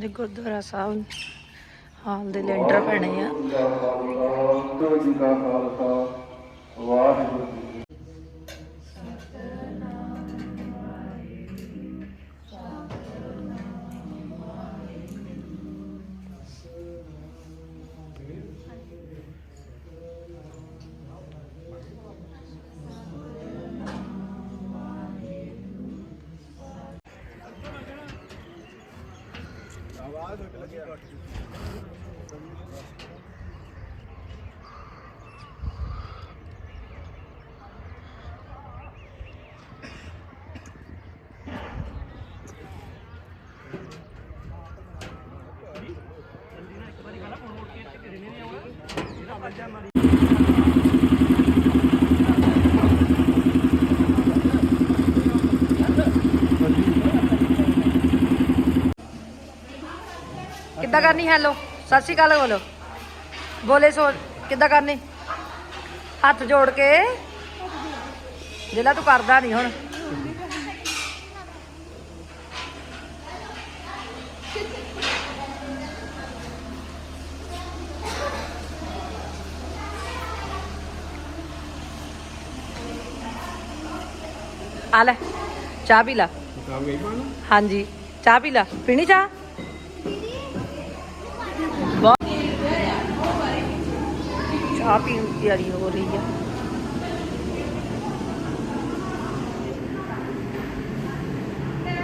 ਦੇ ਗੁਰਦੁਆਰਾ ਸਾਹਿਬ ਹਾਲ ਦੇ ਲੈਂਟਰ ਪੈਣੇ ਆ। ਵਾਹਿਗੁਰੂ ਜੀ ਕਾ ਖਾਲਸਾ ਵਾਹਿਗੁਰੂ Hadi. Hadi. ਕਿੱਦਾਂ ਕਰਨੀ ਹੈਲੋ? ਸਤਿ ਸ਼੍ਰੀ ਅਕਾਲ ਬੋਲੋ। ਬੋਲੇ ਸੋ ਕਿੱਦਾਂ ਕਰਨੀ? ਹੱਥ ਜੋੜ ਕੇ। ਜਿਹੜਾ ਤੂੰ ਕਰਦਾ ਨਹੀਂ ਹੁਣ। ਆ ਲੈ ਚਾਹ ਪੀ ਲਾ। ਹਾਂਜੀ ਚਾਹ ਪੀ ਲਾ। ਪੀਣੀ ਚਾਹ? ਚਾਹ ਪੀਣ ਦੀ ਤਿਆਰੀ ਹੋ ਰਹੀ ਹੈ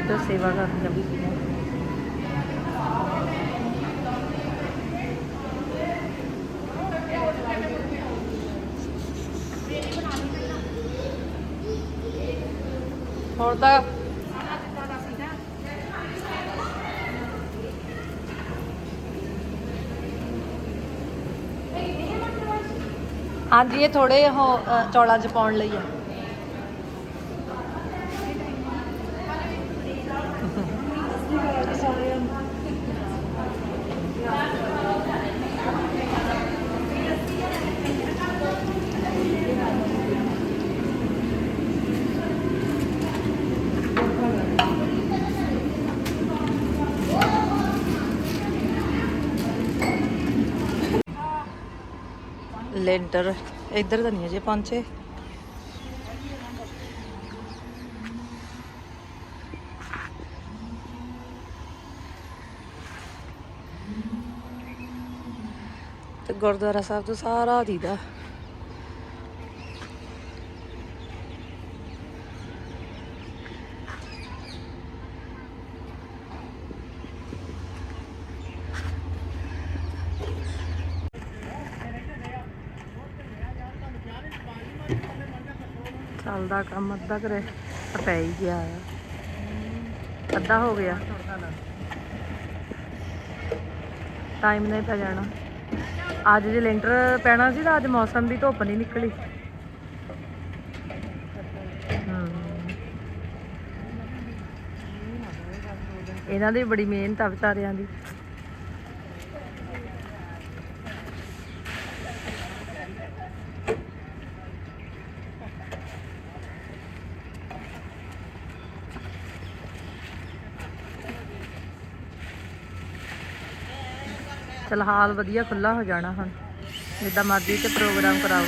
ਤੇ ਸੇਵਾ ਕਰਨੀ ਆ ਬੀਬੀ ਨੇ ਹੁਣ ਤਾਂ ਹਾਂਜੀ ਇਹ ਥੋੜੇ ਉਹ ਅ, ਚੌਲਾਂ 'ਚ ਪਾਉਣ ਲਈ ਆ। ਲੈਂਟਰ ਇੱਧਰ ਤਾਂ ਨਹੀਂ ਅਜੇ ਪਹੁੰਚੇ ਤੇ ਗੁਰਦੁਆਰਾ ਸਾਹਿਬ ਤੋਂ ਸਾਰਾ ਦੀਦਾ। ਚੱਲਦਾ ਕੰਮ ਅੱਧਾ ਕਰੇ ਪੈ ਹੀ ਗਿਆ। ਆ ਅੱਧਾ ਹੋ ਗਿਆ। ਟਾਈਮ ਨਹੀਂ ਪੈ ਜਾਣਾ। ਅੱਜ ਜੇ ਲੈਂਟਰ ਪੈਣਾ ਸੀ ਤਾਂ ਅੱਜ ਮੌਸਮ ਦੀ ਧੁੱਪ ਨਹੀਂ ਨਿਕਲੀ। ਇਹਨਾਂ ਦੀ ਬੜੀ ਮਿਹਨਤ ਆ ਵਿਚਾਰਿਆਂ ਦੀ। ਫਿਲਹਾਲ ਵਧੀਆ ਖੁੱਲਾ ਹੋ ਜਾਣਾ ਹੁਣ। ਜਿੱਦਾਂ ਮਰਜ਼ੀ ਤੇ ਪ੍ਰੋਗਰਾਮ ਕਰਾਓ।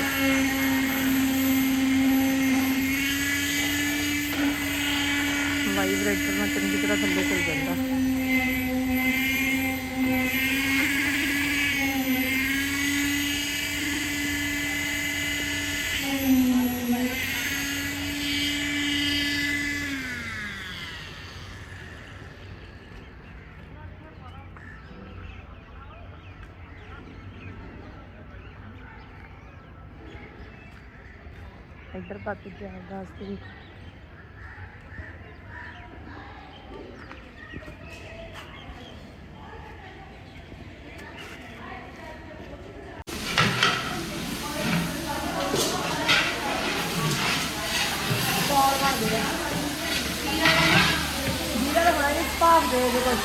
ਵਾਈਬ੍ਰੇਟਰ ਨਾਲ ਚੰਗੀ ਤਰ੍ਹਾਂ ਥੱਲੇ ਚਲ ਜਾਂਦਾ। ਇੱਧਰ ਪੱਤ ਗਿਆ ਦੱਸ ਤਰੀਕ ਜੀਰਾ ਦਾ ਬੜਾ ਇਹ ਭਾਵ ਦੇ ਦੇ ਕੁਝ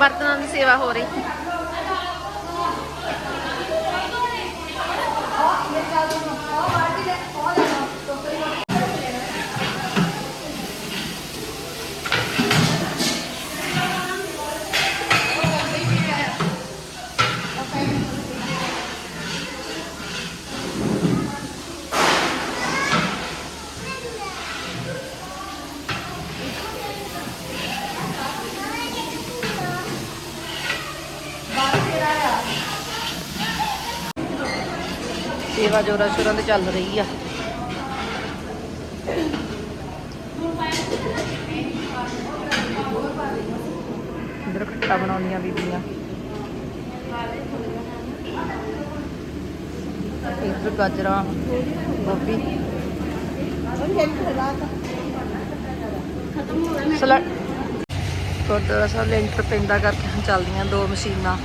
ਬਰਤਨਾਂ ਦੀ ਸੇਵਾ ਹੋ ਰਹੀ। ਸੇਵਾ ਜੋਰਾਂ ਸ਼ੋਰਾਂ ਤੇ ਚੱਲ ਰਹੀ ਆ। ਇਧਰ ਖੱਟਾ ਬਣਾਉਂਦੀਆਂ ਬੀਬੀਆਂ। ਇਧਰ ਗਾਜਰਾਂ, ਗੋਭੀ। ਸਲਾਦ ਗੁਰਦੁਆਰਾ ਸਾਹਿਬ ਲੈਂਟਰ ਪੈਂਦਾ ਕਰਕੇ ਚੱਲਦੀਆਂ ਦੋ ਮਸ਼ੀਨਾਂ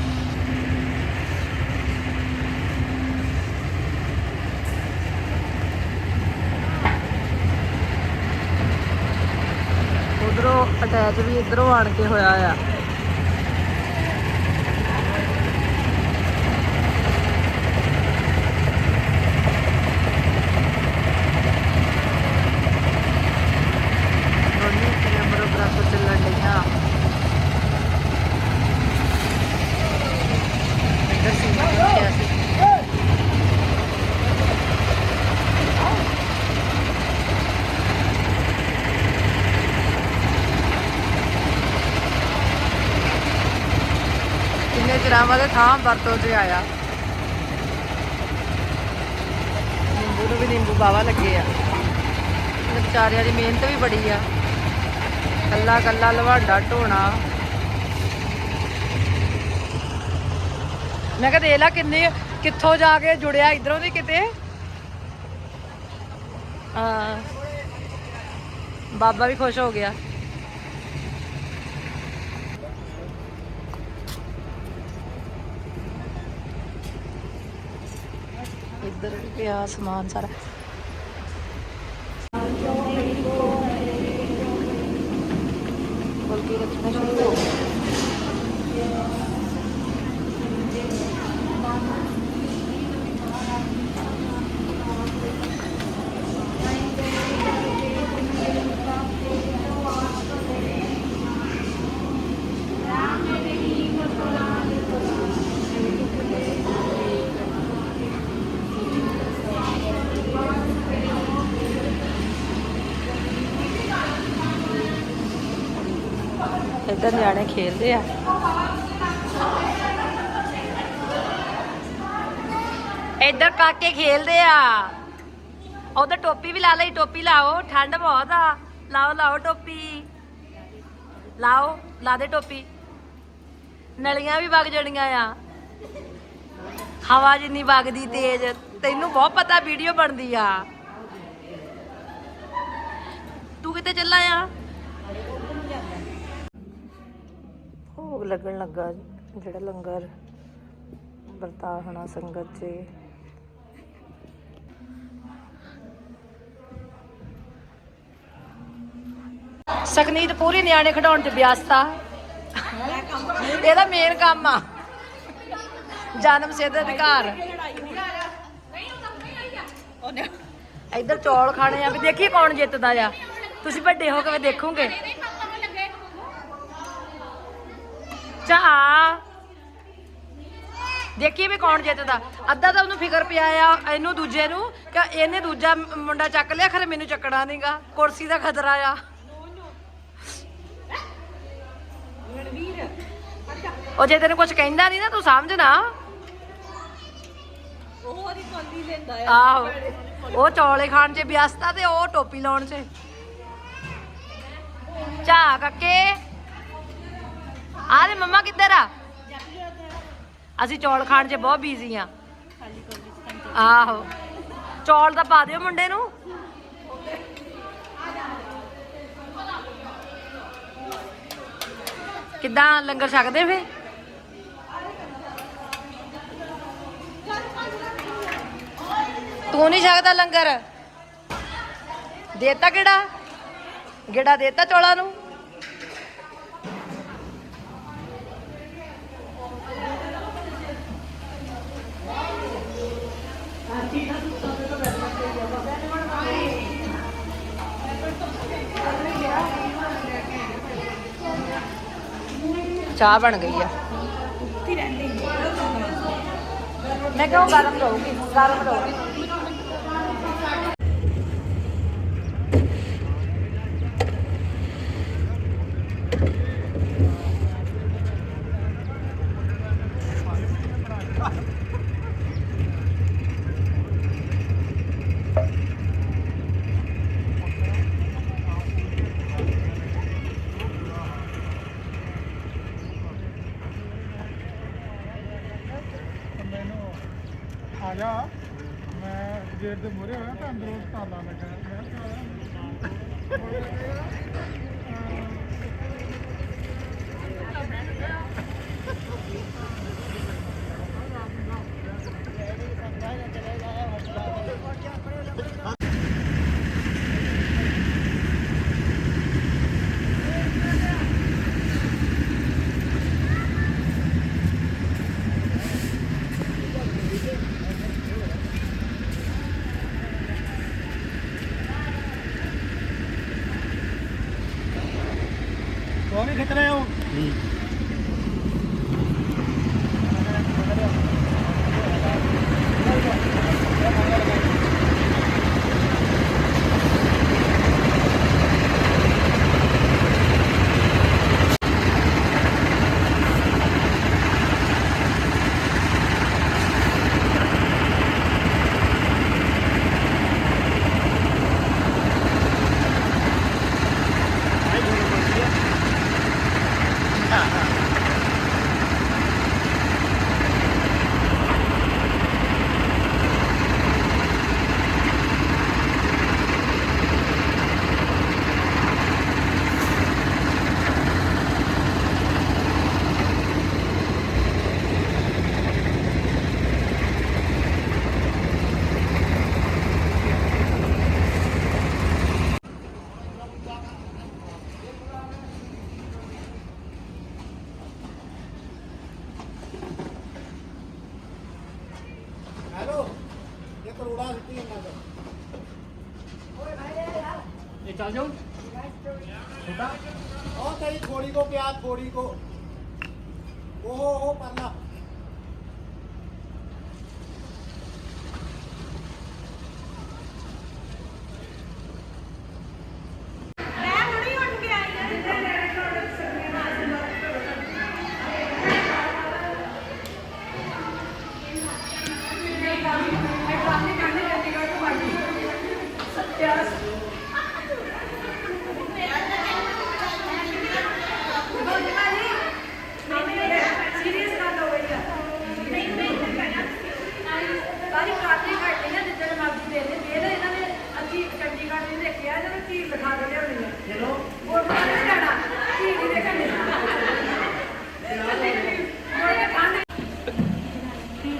ਉਧਰੋਂ ਅਟੈਚ ਵੀ ਇਧਰੋਂ ਆਣ ਕੇ ਹੋਇਆ ਆ। ਕਿੰਨੇ ਚਿਰਾਂ ਥਾਂ ਵਰਤੋਂ 'ਚ ਆਇਆ। ਨਿੰਬੂ ਨੂੰ ਵੀ ਨਿੰਬੂ ਬਾਵਾ ਲੱਗੇ ਆ। ਵਿਚਾਰਿਆਂ ਦੀ ਮਿਹਨਤ ਵੀ ਬੜੀ ਆ। ਕੱਲਾ ਕੱਲਾ ਲਵਾਡਾ ਢੋਣਾ। ਮੈਂ ਕਿਹਾ ਦੇਖ ਲਾ ਕਿੰਨੇ ਕਿੱਥੋਂ ਜਾ ਕੇ ਜੁੜਿਆ, ਇਧਰੋਂ ਦੀ ਕਿਤੇ? ਹਾਂ। ਬਾਬਾ ਵੀ ਖੁਸ਼ ਹੋ ਗਿਆ। ਇੱਧਰ ਵੀ ਪਿਆ ਸਮਾਨ ਸਾਰਾ। ਬਲਕਿ ਰੱਖਣਾ ਸ਼ੁਰੂ ਹੋ ਗਿਆ ਇੱਧਰ ਨਿਆਣੇ ਖੇਡਦੇ ਆ। ਇੱਧਰ ਕਾਕੇ ਖੇਲਦੇ ਆ। ਉਧਰ ਟੋਪੀ ਵੀ ਲਾ ਲਈ, ਟੋਪੀ ਲਾਓ, ਠੰਡ ਬਹੁਤ ਆ। ਲਾਓ ਲਾਓ ਟੋਪੀ। ਲਾਓ, ਲਾ ਦੇ ਟੋਪੀ। ਨਲੀਆਂ ਵੀ ਵਗ ਜਣੀਆਂ ਆ। ਹਵਾ ਜਿੰਨੀ ਵਗਦੀ ਤੇਜ਼, ਤੈਨੂੰ ਬਹੁਤ ਪਤਾ ਵੀਡੀਓ ਬਣਦੀ ਆ। ਤੂੰ ਕਿਤੇ ਚੱਲਾ ਆ? ਭੋਗ ਲੱਗਣ ਲੱਗਾ ਜਿਹੜਾ ਲੰਗਰ ਵਰਤਾ ਹੋਣਾ ਸੰਗਤ 'ਚ ਸਕਨੀਤ ਪੂਰੀ ਨਿਆਣੇ ਖਡਾਉਣ 'ਚ ਵਿਅਸਤਾ ਇਹਦਾ ਮੇਨ ਕੰਮ ਆ। ਜਨਮ ਸਿੱਧ ਅਧਿਕਾਰ। ਇੱਧਰ ਚੌਲ ਖਾਣੇ ਆ ਵੀ ਦੇਖੀਏ ਕੌਣ ਜਿੱਤਦਾ ਆ। ਤੁਸੀਂ ਵੱਡੇ ਹੋ ਕੇ ਵੀ ਦੇਖੋਗੇ ਚਾ ਦੇਖੀਏ ਵੀ ਕੌਣ ਜਿੱਤਦਾ। ਅੱਧਾ ਤਾਂ ਉਹਨੂੰ ਫਿਕਰ ਪਿਆ ਆ ਇਹਨੂੰ ਦੂਜੇ ਨੂੰ ਕਿ ਇਹਨੇ ਦੂਜਾ ਮੁੰਡਾ ਚੱਕ ਲਿਆ ਖਰੇ ਮੈਨੂੰ ਚੱਕਣਾ ਨਹੀਂਗਾ ਕੁਰਸੀ ਦਾ ਖਤਰਾ ਆ। ਉਹ ਜੇ ਤੈਨੂੰ ਕੁਝ ਕਹਿੰਦਾ ਨਹੀਂ ਨਾ ਤੂੰ ਸਮਝ ਨਾ। ਉਹ ਉਹਦੀ ਕੋਲੀ ਲੈਂਦਾ ਆ। ਆਹੋ। ਉਹ ਚੌਲੇ ਖਾਣ 'ਚ ਵਿਅਸਤਾ ਤੇ ਉਹ ਟੋਪੀ ਲਾਉਣ 'ਚ। ਚਾ ਕੱਕੇ ਆ ਦੇ ਮੰਮਾ ਕਿੱਧਰ ਆ ਅਸੀਂ ਚੌਲ ਖਾਣ 'ਚ ਬਹੁਤ ਬੀਜ਼ੀ ਆ ਆਹੋ। ਚੌਲ ਤਾਂ ਪਾ ਦਿਓ ਮੁੰਡੇ ਨੂੰ। ਕਿੱਦਾਂ ਲੰਗਰ ਛਕਦੇ ਫੇ ਤੂੰ ਨਹੀਂ ਛਕਦਾ ਲੰਗਰ? ਦੇਤਾ ਕਿਹੜਾ? ਗੇੜਾ ਦੇਤਾ ਚੌਲਾਂ ਨੂੰ? ਚਾਹ ਬਣ ਗਈ ਆ। ਮੈਂ ਕਿਹਾ ਉਹ ਗਰਮ ਰਹੂਗੀ ਗਰਮ ਰਹੂਗੀ ਮੈਨੂੰ ਆ ਜਾ ਮੈਂ ਗੇਟ ਦੇ ਮੂਹਰੇ ਹੋਇਆ ਤਾਂ ਅੰਦਰੋਂ ਤਾਲਾ ਲੱਗਾ।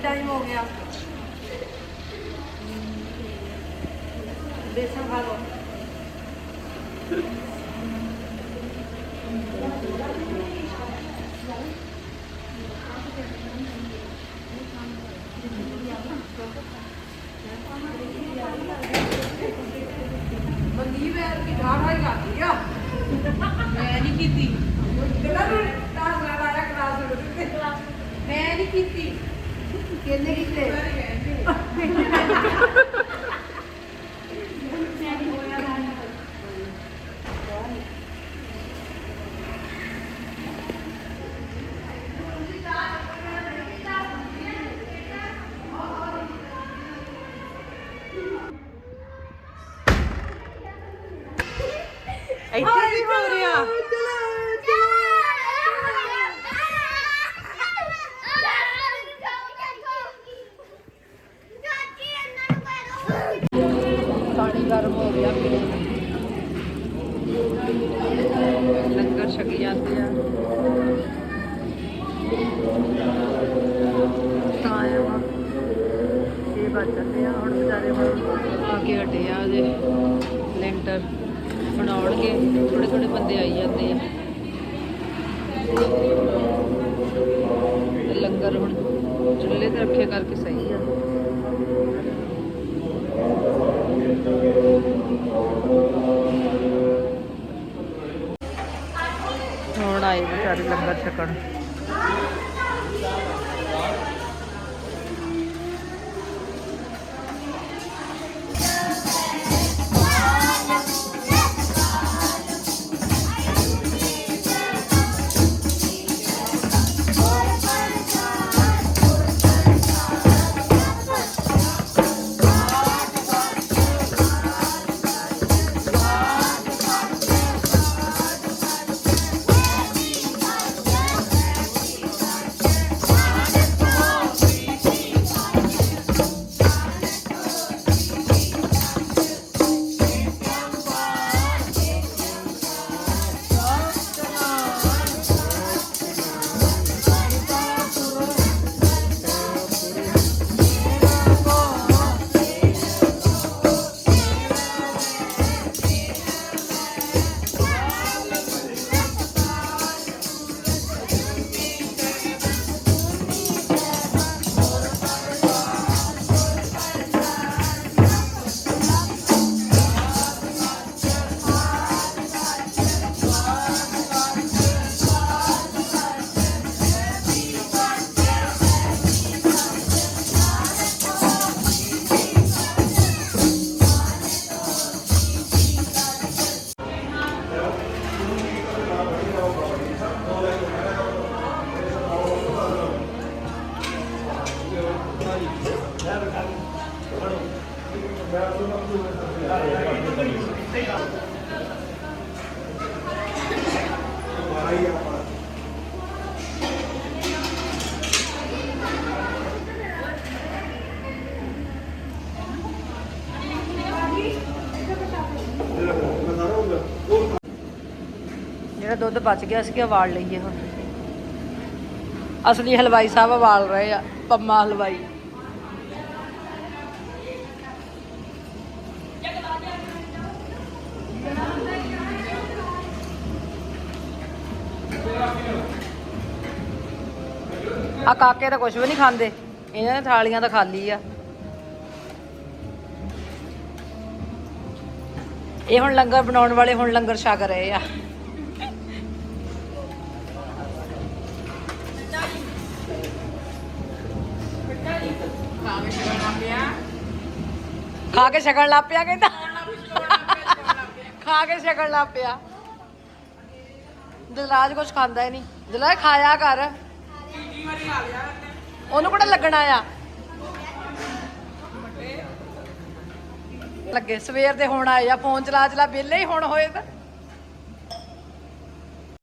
ਟਾਈਮ ਹੋ ਗਿਆ। ਬੇਸਨ ਖਾ ਲਓ। ਮਨਦੀਪ ਯਾਰ ਕੀ ਢਾੜਾ ਹੀ ਕਰਦੀ ਕਿੰਨੇ ਕੀਤੇ ਇੱਥੇ ਕੀ ਹੋ ਰਿਹਾ ਪਾਣੀ ਗਰਮ ਹੋ ਗਿਆ ਲੰਗਰ ਆ। ਤਾਂ ਆਇਆ ਵਾ ਇਹ ਵੱਜ ਆ, ਹੁਣ ਵਿਚਾਰੇ ਹੁਣ ਆ ਕੇ ਹਟੇ ਆ ਉਹਦੇ ਲੈਂਟਰ ਬਣਾਉਣਗੇ ਥੋੜੇ ਥੋੜੇ ਬੰਦੇ ਆਈ ਜਾਂਦੇ ਆ। ਲੰਗਰ ਹੁਣ ਚੁੱਲ੍ਹੇ ਤੇ ਰੱਖਿਆ ਕਰਕੇ ਸਹੀ ਆ ਹੁਣ ਆਏ ਵਿਚਾਰੇ ਲੰਗਰ ਛਕਣ ਦੁੱਧ ਬਚ ਗਿਆ ਸੀ ਕਿ ਵਾਲ ਲਈਏ ਹੁਣ। ਅਸਲੀ ਹਲਵਾਈ ਸਾਹਿਬ ਵਾਲ ਰਹੇ ਆ, ਪੰਮਾ ਹਲਵਾਈ। ਆ ਕਾਕੇ ਤਾਂ ਕੁਝ ਵੀ ਨਹੀਂ ਖਾਂਦੇ, ਇਹਨਾਂ ਨੇ ਥਾਲੀਆਂ ਤਾਂ ਖਾਲੀ ਆ। ਇਹ ਹੁਣ ਲੰਗਰ ਬਣਾਉਣ ਵਾਲੇ ਹੁਣ ਲੰਗਰ ਛਕ ਰਹੇ ਆ। ਖਾ ਕੇ ਛਕਣ ਲੱਗ ਪਿਆ ਕਹਿੰਦਾ। ਖਾ ਕੇ ਛਕਣ ਲੱਗ ਪਿਆ। ਦਿਲਰਾਜ ਕੁਝ ਖਾਂਦਾ ਹੀ ਨਹੀਂ। ਦਿਲਰਾਜ ਖਾਇਆ ਕਰ। ਉਹਨੂੰ ਕਿਹੜਾ ਲੱਗਣਾ ਆ? ਲੱਗੇ। ਸਵੇਰ ਦੇ ਹੁਣ ਆਏ ਆ, ਫੋਨ ਚਲਾ ਚਲਾ ਵਿਹਲੇ ਹੀ ਹੁਣ ਹੋਏ ਤਾਂ।